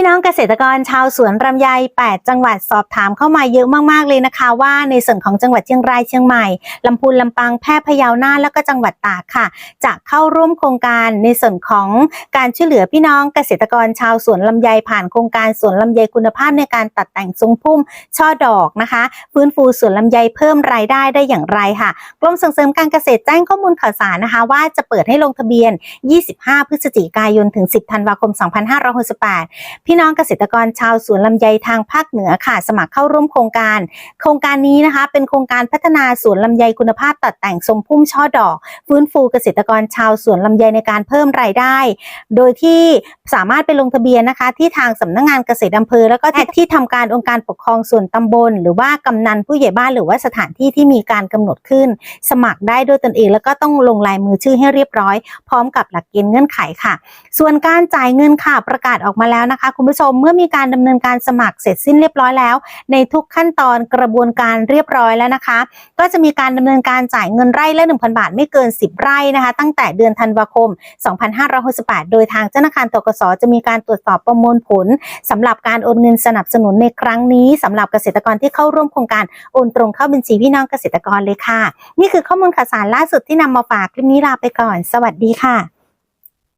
พี่น้องเกษตรกรชาวสวนลำไย 8 จังหวัดสอบถามเข้ามาเยอะมากๆเลยนะคะ ว่าในส่วนของจังหวัดเชียงรายเชียงใหม่ลำพูนลำปางแพร่พะเยาน่านแล้วก็จังหวัดตากค่ะ จะเข้าร่วมโครงการในส่วนของการช่วยเหลือพี่น้องเกษตรกรชาวสวนลำไยผ่านโครงการสวนลำไยคุณภาพในการตัดแต่งทรงพุ่มช่อดอกนะคะฟื้นฟูสวนลำไยเพิ่มรายได้ได้อย่างไรค่ะกรมส่งเสริมการเกษตรแจ้งข้อมูลข่าวสารนะคะ ว่าจะเปิดให้ลงทะเบียน 25 พฤศจิกายนถึง 10 ธันวาคม 2568พี่น้องเกษตรกรชาวสวนลำไยทางภาคเหนือค่ะ สมัครเข้าร่วมโครงการ โครงการนี้นะคะ เป็นโครงการพัฒนาสวนลำไยคุณภาพตัดแต่งทรงพุ่มช่อดอก ฟื้นฟูเกษตรกรชาวสวนลำไยในการเพิ่มรายได้ โดยที่สามารถไปลงทะเบียนนะคะ ที่ทางสำนักงานเกษตรอำเภอ แล้วก็ที่ที่ทำการองค์การปกครองส่วนตำบล หรือว่ากำนันผู้ใหญ่บ้านหรือว่าสถานที่ที่มีการกำหนดขึ้น สมัครได้ด้วยตนเอง แล้วก็ต้องลงลายมือชื่อให้เรียบร้อย พร้อมกับหลักเกณฑ์เงื่อนไขค่ะ ส่วนการจ่ายเงินค่ะประกาศออกมาแล้วนะคะคุณผู้ชมเมื่อมีการดำเนินการสมัครเสร็จสิ้นเรียบร้อยแล้ว ในทุกขั้นตอนกระบวนการเรียบร้อยแล้วนะคะ ก็จะมีการดำเนินการจ่ายเงินไร่ละ 1,000 บาทไม่เกิน 10 ไร่นะคะ ตั้งแต่เดือนธันวาคม 2568 โดยทางธนาคารตกสจะมีการตรวจสอบประมวลผลสำหรับการโอนเงินสนับสนุนในครั้งนี้สำหรับเกษตรกรที่เข้าร่วมโครงการโอนตรงเข้าบัญชีพี่น้องเกษตรกรเลยค่ะ นี่คือข้อมูลข่าวสารล่าสุดที่นำมาฝากคลิปนี้ลาไปก่อน สวัสดีค่ะ